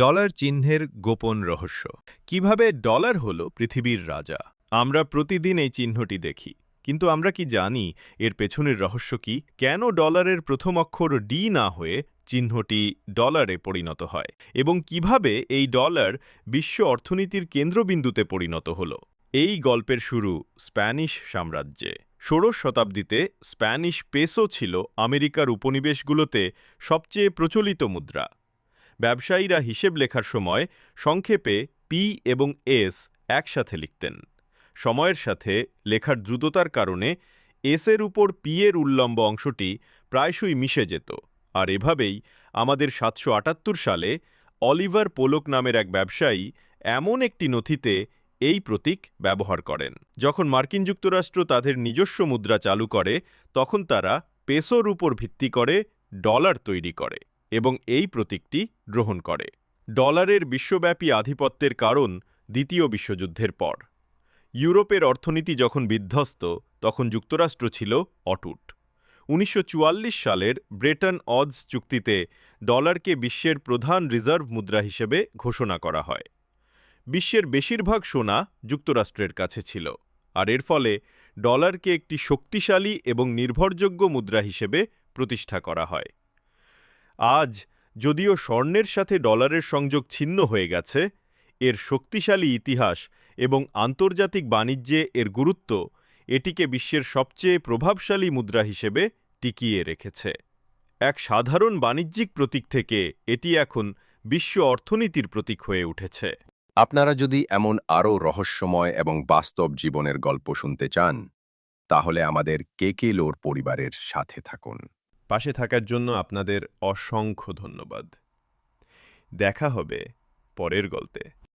Dollar চিহ্নের গোপন রহস্য। কীভাবে ডলার হল পৃথিবীর রাজা? আমরা প্রতিদিন এই চিহ্নটি দেখি। কিন্তু আমরা কি জানি এর পেছনের রহস্য কি? কেন ডলারের প্রথম অক্ষর ডি না হয়ে চিহ্নটি ডলারে পরিণত হয়? এবং কীভাবে এই ডলার বিশ্ব অর্থনীতির কেন্দ্রবিন্দুতে পরিণত হল? এই গল্পের শুরু স্প্যানিশ সাম্রাজ্যে। ষোড়শ শতাব্দীতে স্প্যানিশ পেসো ছিল আমেরিকার উপনিবেশগুলোতে সবচেয়ে প্রচলিত মুদ্রা। ব্যবসায়ীরা হিসেব লেখার সময় সংক্ষেপে পি এবং এস একসাথে লিখতেন। সময়ের সাথে লেখার দ্রুততার কারণে এসের উপর পি এর উল্লম্ব অংশটি প্রায়শই মিশে যেত। আর এভাবেই আমাদের সাতশো আটাত্তর সালে অলিভার পোলক নামের এক ব্যবসায়ী এমন একটি নথিতে এই প্রতীক ব্যবহার করেন। যখন মার্কিন যুক্তরাষ্ট্র তাদের নিজস্ব মুদ্রা চালু করে, তখন তারা পেসোর উপর ভিত্তি করে ডলার তৈরি করে। এবং এই প্রতীকটি গ্রহণ করে। ডলারের বিশ্বব্যাপী আধিপত্যের কারণ দ্বিতীয় বিশ্বযুদ্ধের পর। ইউরোপের অর্থনীতি যখন বিধ্বস্ত, তখন যুক্তরাষ্ট্র ছিল অটুট। উনিশশো চুয়াল্লিশ সালের ব্রেটন অডস চুক্তিতে ডলারকে বিশ্বের প্রধান রিজার্ভ মুদ্রা হিসেবে ঘোষণা করা হয়। বিশ্বের বেশিরভাগ সোনা যুক্তরাষ্ট্রের কাছে ছিল, আর এর ফলে ডলারকে একটি শক্তিশালী এবং নির্ভরযোগ্য মুদ্রা হিসেবে প্রতিষ্ঠা করা হয়। আজ যদিও স্বর্ণের সাথে ডলারের সংযোগ ছিন্ন হয়ে গেছে, এর শক্তিশালী ইতিহাস এবং আন্তর্জাতিক বাণিজ্যে এর গুরুত্ব এটিকে বিশ্বের সবচেয়ে প্রভাবশালী মুদ্রা হিসেবে টিকিয়ে রেখেছে। এক সাধারণ বাণিজ্যিক প্রতীক থেকে এটি এখন বিশ্ব অর্থনীতির প্রতীক হয়ে উঠেছে। আপনারা যদি এমন আরও রহস্যময় এবং বাস্তব জীবনের গল্প শুনতে চান, তাহলে আমাদের কে কে লোর পরিবারের সাথে থাকুন। পাশে থাকার জন্য আপনাদের অসংখ্য ধন্যবাদ। দেখা হবে পরের গল্পে।